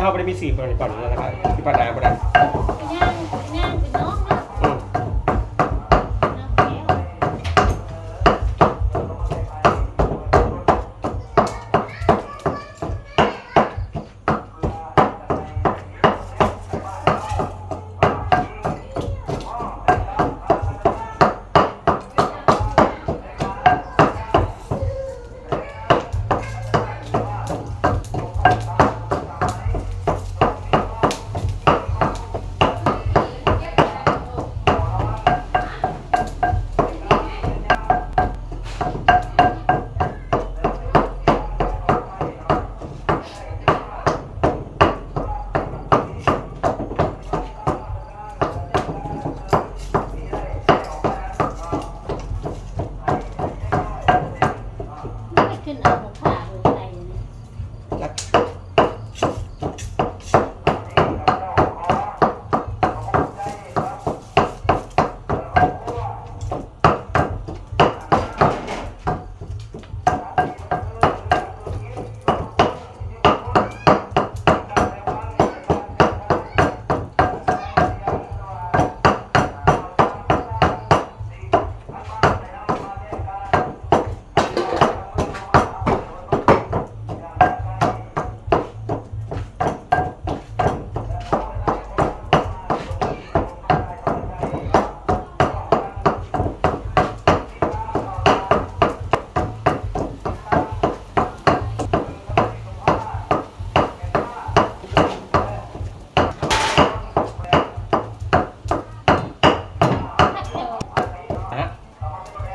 บ่บ่พี่เราบ่ได้มีสื่อก่อนก่อนแล้วนะครับที่ปัญหาบ่ได้ไปย่ รั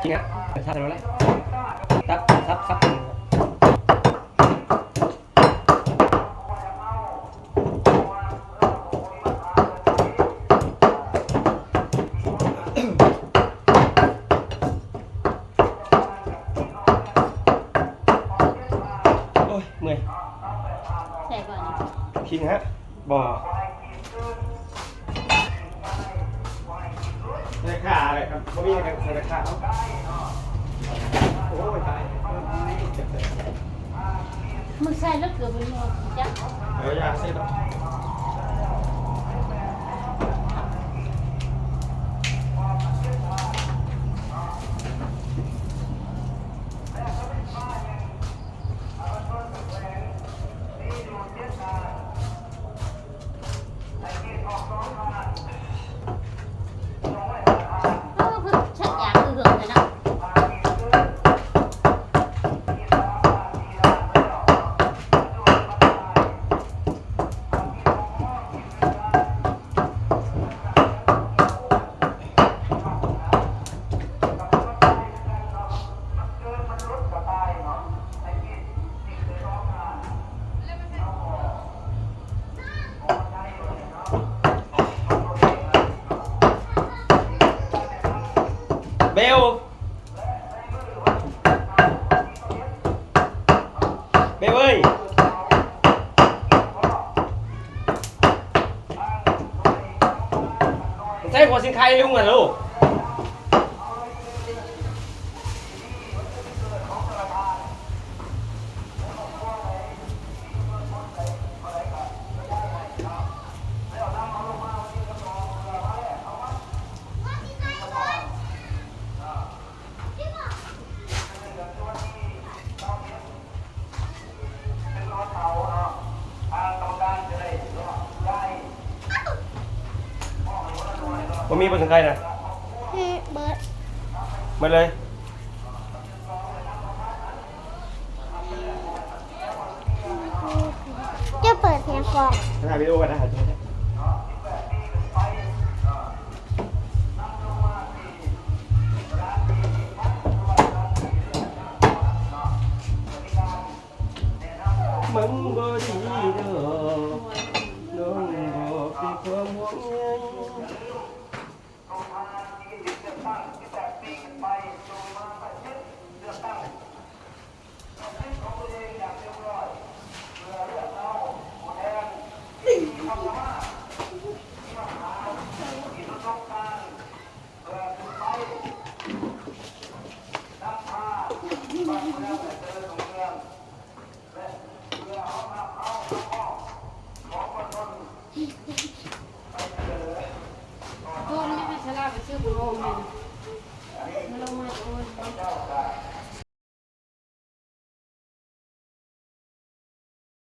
จริงฮะชัดแล้วแหละซับซับซับโอ้ยเมื่อยใส่ก่อนนี่คิงฮะบ่ ในขาเลยครับบ่มีในในขาเขาโอ้ยตายมึงใส่แล้วเกือบเป็นหมดจ้ะเอออย่าเสียดอกเออคือชัดอยากคือเหือกเลยเนาะ เบล เบลเว้ยใส่หัวสินใครลุงอะลูก ผมมีบนถึงใครนะเบิร์ดมาเลย จะเปิดเพลงก่อนถ่ายวิดีโอกันนะถ่าย ไม่ให้ชะลาไปซื้อบุญโอมเลยนะมาลงมาโอน